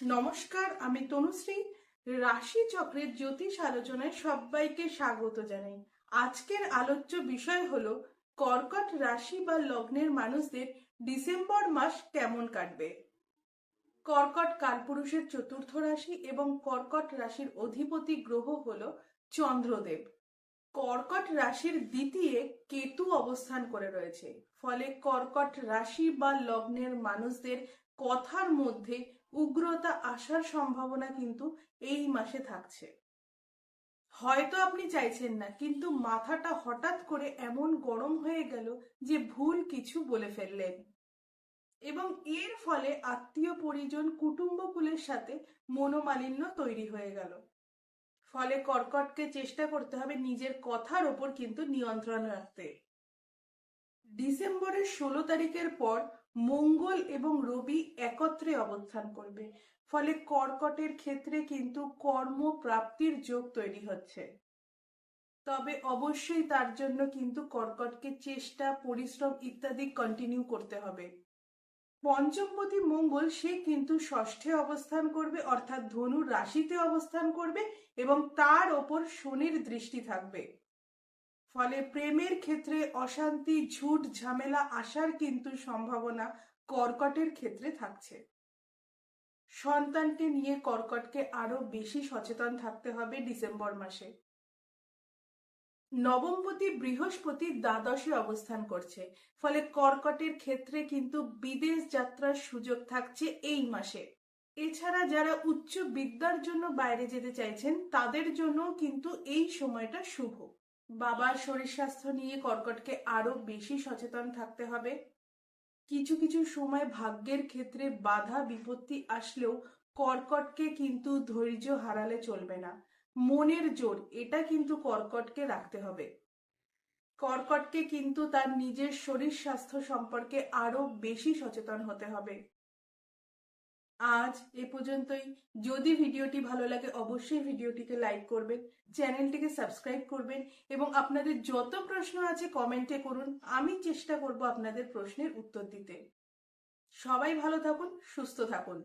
নমস্কার, আমি তনুশ্রী। রাশি চক্রের জ্যোতিষ আলোচনায় সবাইকে স্বাগত জানাই। আজকের আলোচ্য বিষয় হলো, কর্কট রাশি বা লগ্নের মানুষদের ডিসেম্বর মাস কেমন কাটবে? কর্কট কালপুরুষের চতুর্থ রাশি এবং কর্কট রাশির অধিপতি গ্রহ হলো চন্দ্রদেব। কর্কট রাশির দ্বিতীয় কেতু অবস্থান করে রয়েছে। ফলে কর্কট রাশি বা লগ্নের মানুষদের কথার মধ্যে উগ্রতা আসার সম্ভাবনা কিন্তু এই মাসে থাকছে। হয়তো আপনি চাইছেন না, কিন্তু মাথাটা হঠাৎ করে এমন গরম হয়ে গেল যে ভুল কিছু বলে ফেললেন। এবং এর ফলে আত্মীয় পরিজন কুটুম্বকুলের সাথে মনোমালিন্য তৈরি হয়ে গেল। ফলে কর্কটকে চেষ্টা করতে হবে নিজের কথার ওপর কিন্তু নিয়ন্ত্রণ রাখতে। ডিসেম্বরের ষোলো তারিখের পর মঙ্গল এবং রবি একত্রে অবস্থান করবে। ফলে কর্কটের ক্ষেত্রে কিন্তু কর্ম প্রাপ্তির যোগ তৈরি হচ্ছে। তবে অবশ্যই তার জন্য কিন্তু কর্কটকে চেষ্টা, পরিশ্রম ইত্যাদি কন্টিনিউ করতে হবে। পঞ্চমপতি মঙ্গল, সে কিন্তু ষষ্ঠে অবস্থান করবে, অর্থাৎ ধনুর রাশিতে অবস্থান করবে এবং তার ওপর শনির দৃষ্টি থাকবে। ফলে প্রেমের ক্ষেত্রে অশান্তি, ঝুট, ঝামেলা আসার কিন্তু সম্ভাবনা কর্কটের ক্ষেত্রে থাকছে। সন্তানকে নিয়ে কর্কটকে আরও বেশি সচেতন থাকতে হবে ডিসেম্বর মাসে। নবমপতি বৃহস্পতি দ্বাদশে অবস্থান করছে। ফলে কর্কটের ক্ষেত্রে কিন্তু বিদেশ যাত্রার সুযোগ থাকছে এই মাসে। এছাড়া যারা উচ্চ বিদ্যার জন্য বাইরে যেতে চাইছেন, তাদের জন্য কিন্তু এই সময়টা শুভ। বাবার শরীর স্বাস্থ্য নিয়ে কর্কটকে আরও বেশি সচেতন থাকতে হবে। কিছু কিছু সময় ভাগ্যের ক্ষেত্রে বাধা বিপত্তি আসলেও কর্কটকে কিন্তু ধৈর্য হারালে চলবে না। মনের জোর, এটা কিন্তু কর্কটকে রাখতে হবে। কর্কটকে কিন্তু তার নিজের শরীর স্বাস্থ্য সম্পর্কে আরও বেশি সচেতন হতে হবে। আজ এ পর্যন্তই। যদি ভিডিওটি ভালো লাগে, অবশ্যই ভিডিওটিকে লাইক করবেন, চ্যানেলটিকে সাবস্ক্রাইব করবেন এবং আপনাদের যত প্রশ্ন আছে কমেন্টে করুন। আমি চেষ্টা করব আপনাদের প্রশ্নের উত্তর দিতে। সবাই ভালো থাকুন, সুস্থ থাকুন।